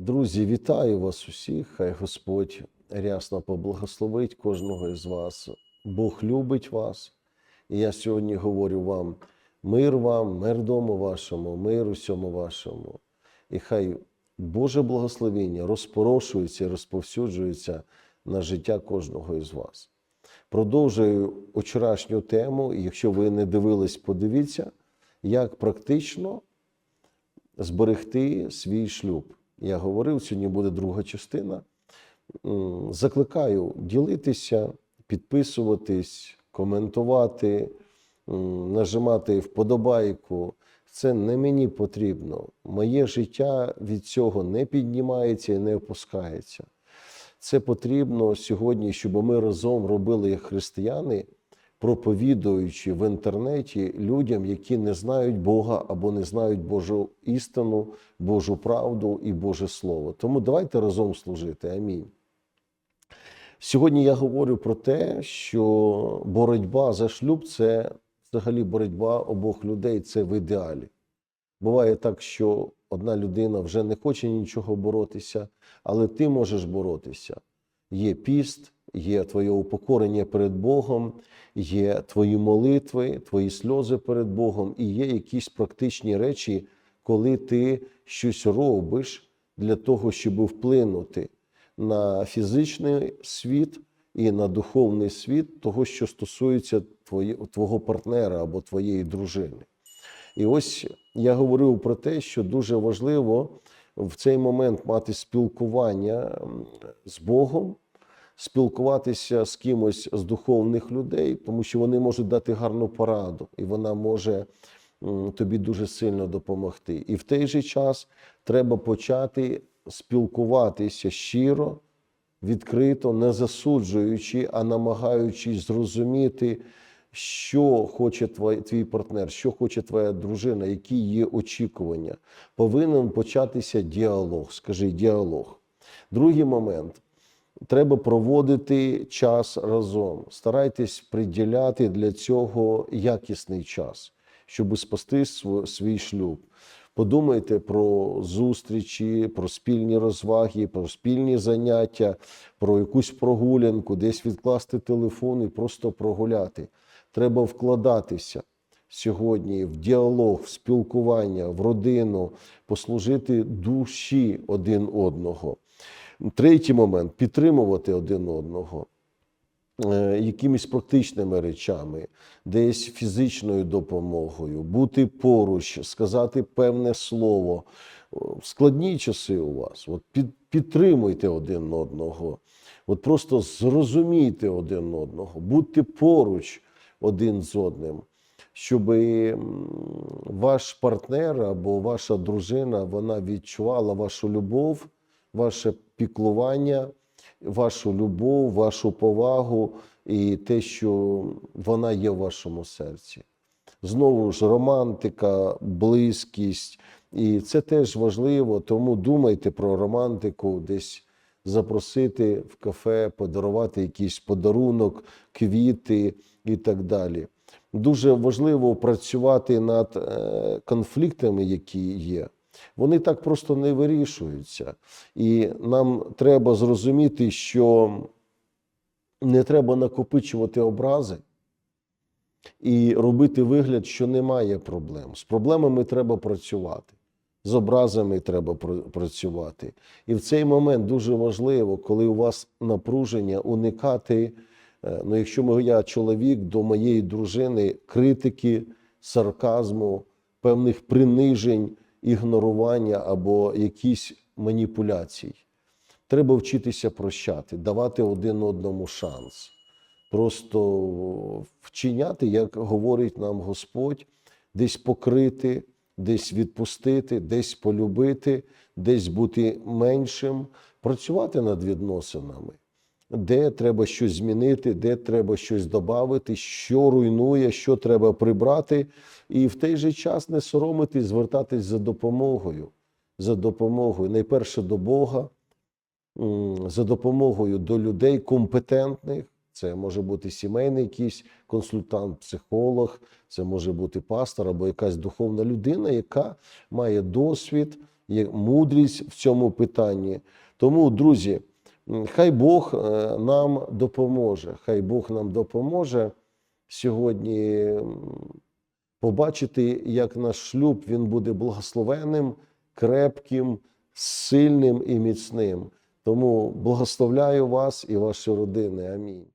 Друзі, вітаю вас усіх. Хай Господь рясно поблагословить кожного із вас. Бог любить вас. І я сьогодні говорю вам мир вам, мир дому вашому, мир усьому вашому. І хай Боже благословіння розпорошується і розповсюджується на життя кожного із вас. Продовжую вчорашню тему. Якщо ви не дивились, подивіться, як практично зберегти свій шлюб. Я говорив, сьогодні буде друга частина. Закликаю ділитися, підписуватись, коментувати, нажимати вподобайку. Це не мені потрібно. Моє життя від цього не піднімається і не опускається. Це потрібно сьогодні, щоб ми разом робили як християни, проповідуючи в інтернеті людям, які не знають Бога або не знають Божу істину, Божу правду і Боже Слово. Тому давайте разом служити. Амінь. Сьогодні я говорю про те, що боротьба за шлюб це взагалі боротьба обох людей, це в ідеалі. Буває так, що одна людина вже не хоче нічого боротися, але ти можеш боротися. Є піст, є твоє упокорення перед Богом, є твої молитви, твої сльози перед Богом, і є якісь практичні речі, коли ти щось робиш для того, щоб вплинути на фізичний світ і на духовний світ, того, що стосується твого партнера або твоєї дружини. І ось я говорив про те, що дуже важливо в цей момент мати спілкування з Богом, спілкуватися з кимось з духовних людей, тому що вони можуть дати гарну пораду, і вона може тобі дуже сильно допомогти. І в той же час треба почати спілкуватися щиро, відкрито, не засуджуючи, а намагаючись зрозуміти, що хоче твій, твій партнер, що хоче твоя дружина, які є очікування. Повинен початися діалог. Скажи діалог. Другий момент. Треба проводити час разом. Старайтесь приділяти для цього якісний час, щоб спасти свій шлюб. Подумайте про зустрічі, про спільні розваги, про спільні заняття, про якусь прогулянку, десь відкласти телефон і просто прогуляти. Треба вкладатися сьогодні в діалог, в спілкування, в родину, послужити душі один одного. Третій момент підтримувати один одного е, якимись практичними речами, десь фізичною допомогою, бути поруч, сказати певне слово. О, Складні часи у вас. От під, підтримуйте один одного, от просто зрозумійте один одного, будьте поруч один з одним, щоб ваш партнер або ваша дружина вона відчувала вашу любов, ваше піклування, вашу любов, вашу повагу і те, що вона є в вашому серці. Знову ж романтика, близькість, і це теж важливо. Тому думайте про романтику, десь запросити в кафе, подарувати якийсь подарунок, квіти і так далі. Дуже важливо працювати над е, конфліктами, які є. Вони так просто не вирішуються. І нам треба зрозуміти, що не треба накопичувати образи і робити вигляд, що немає проблем. З проблемами треба працювати, з образами треба працювати. І в цей момент дуже важливо, коли у вас напруження, уникати. е, Ну, якщо я чоловік до моєї дружини, критики, сарказму, певних принижень, ігнорування або якісь маніпуляцій. Треба вчитися прощати, давати один одному шанс. Просто вчиняти, як говорить нам Господь, десь покрити, десь відпустити, десь полюбити, десь бути меншим, працювати над відносинами, де треба щось змінити, де треба щось додати, що руйнує, що треба прибрати, і в той же час не соромитись, звертатись за допомогою. За допомогою найперше до Бога, за допомогою до людей компетентних. Це може бути сімейний якийсь консультант, психолог, це може бути пастор або якась духовна людина, яка має досвід, мудрість в цьому питанні. Тому, друзі, хай Бог е, нам допоможе. Хай Бог нам допоможе сьогодні побачити, як наш шлюб він буде благословенним, крепким, сильним і міцним. Тому благословляю вас і ваші родини. Амінь.